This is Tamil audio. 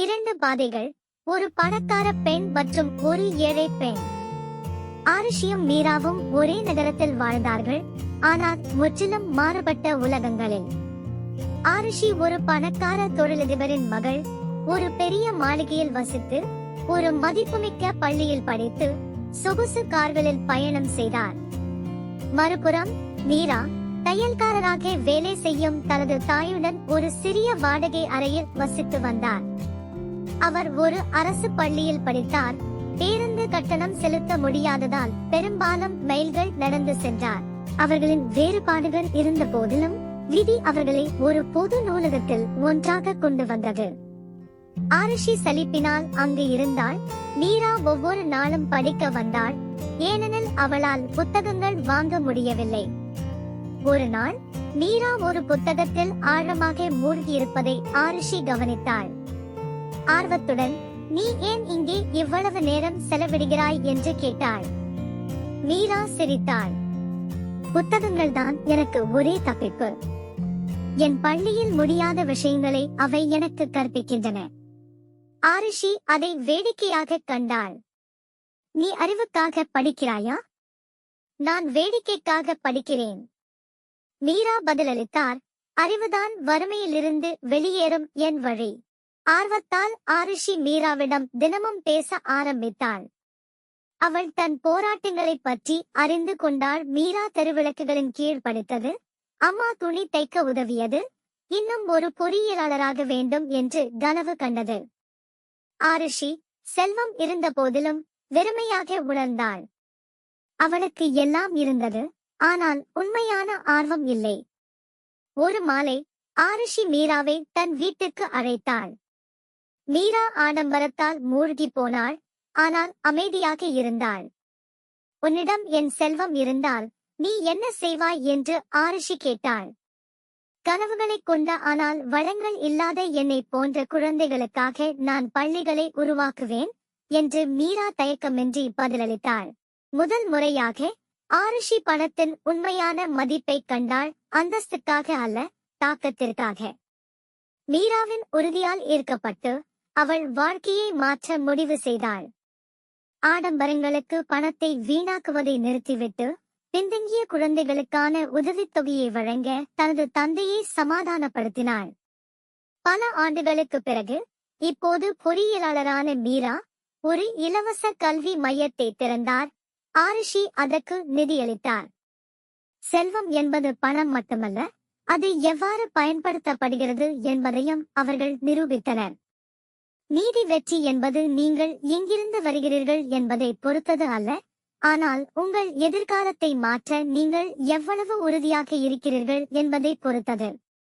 இரண்டு பாதைகள் ஒரு பணக்கார பெண் மற்றும் ஒரு ஏழை பெண். ஆரிஷியும் மீராவும் ஒரே நகரத்தில் வாழ்ந்தார்கள் ஆனால் முற்றிலும் மாறுபட்ட உலகங்களில். ஆரிஷி ஒரு பணக்கார தொழிலதிபரின் மகள் ஒரு பெரிய மாளிகையில் வசித்து ஒரு மதிப்புமிக்க பள்ளியில் படித்து சொகுசு கார்களில் பயணம் செய்தார். மறுபுறம் மீரா தையல்காரராக வேலை செய்யும் தனது தாயுடன் ஒரு சிறிய வாடகை அறையில் வசித்து வந்தார். அவர் ஒரு அரசு பள்ளியில் படித்தார். பேருந்து கட்டணம் செலுத்த முடியாததால் பெரும்பாலும் மைல்கள் நடந்து சென்றார். அவர்களின் வேறுபாடுகள் இருந்த போதிலும் விதி அவர்களை ஒரு பொது நூலகத்தில் ஒன்றாக கொண்டு வந்தது. ஆரிஷி சலிப்பினால் அங்கு இருந்தாள். மீரா ஒவ்வொரு நாளும் படிக்க வந்தாள். ஏனெனில் அவளால் புத்தகங்கள் வாங்க முடியவில்லை. ஒரு நாள் மீரா ஒரு புத்தகத்தில் ஆழமாக மூழ்கியிருப்பதை ஆரிஷி கவனித்தாள். ஆர்வத்துடன் நீ ஏன் இங்கே இவ்வளவு நேரம் செலவிடுகிறாய்? என்று கேட்டாள். மீரா சிரித்தாள். புத்தகங்கள் தான் எனக்கு ஒரே தப்பிப்பு. என் பள்ளியில் முடியாத விஷயங்களை அவை எனக்கு கற்பிக்கின்றன. ஆரிஷி அதை வேடிக்கையாக கண்டாள். நீ அறிவுக்காக படிக்கிறாயா? நான் வேடிக்கைக்காக படிக்கிறேன். மீரா பதிலளித்தார். அறிவுதான் வறுமையிலிருந்து வெளியேறும் என் வழி. ஆர்வத்தால் ஆரிஷி மீராவிடம் தினமும் பேச ஆரம்பித்தாள். அவள் தன் போராட்டங்களைப் பற்றி அறிந்து கொண்டாள் மீரா தெருவிளக்குகளின் கீழ் படித்தது. அம்மா துணி தைக்க உதவியது. இன்னும் ஒரு பொறியியலாளராக வேண்டும் என்று கனவு கண்டது. ஆரிஷி செல்வம் இருந்த போதிலும் வெறுமையாக உணர்ந்தாள். அவளுக்கு எல்லாம் இருந்தது. ஆனால் உண்மையான ஆர்வம் இல்லை. ஒரு மாலை ஆரிஷி மீராவை தன் வீட்டுக்கு அழைத்தாள். மீரா ஆடம்பரத்தால் மூழ்கி போனாள். ஆனால் அமைதியாக இருந்தாள். உன்னிடம் என் செல்வம் இருந்தால் நீ என்ன செய்வாய்? என்று ஆரிஷி கேட்டாள். கனவுகளைக் கொண்ட ஆனால் வளங்கள் இல்லாத என்னை போன்ற குழந்தைகளுக்காக நான் பள்ளிகளை உருவாக்குவேன்? என்று மீரா தயக்கமின்றி பதிலளித்தாள். முதல் முறையாக ஆரிஷி பணத்தின் உண்மையான மதிப்பை கண்டாள். அந்தஸ்துக்காக அல்ல தாக்கத்திற்காக. மீராவின் உறுதியால் ஈர்க்கப்பட்டு அவள் வாழ்க்கையை மாற்ற முடிவு செய்தாள். ஆடம்பரங்களுக்கு பணத்தை வீணாக்குவதை நிறுத்திவிட்டு பின்தங்கிய குழந்தைகளுக்கான உதவித்தொகையை வழங்க தனது தந்தையை சமாதானப்படுத்தினாள். பல ஆண்டுகளுக்கு பிறகு இப்போது பொறியியலாளரான மீரா ஒரு இலவச கல்வி மையத்தை திறந்தார். ஆரிஷி அதற்கு நிதியளித்தார். செல்வம் என்பது பணம் மட்டுமல்ல அது எவ்வாறு பயன்படுத்தப்படுகிறது என்பதையும் அவர்கள் நிரூபித்தனர். நீதி வெற்றி என்பது நீங்கள் எங்கிருந்து வருகிறீர்கள் என்பதை பொறுத்தது அல்ல. ஆனால் உங்கள் எதிர்காலத்தை மாற்ற நீங்கள் எவ்வளவு உறுதியாக இருக்கிறீர்கள் என்பதை பொறுத்தது.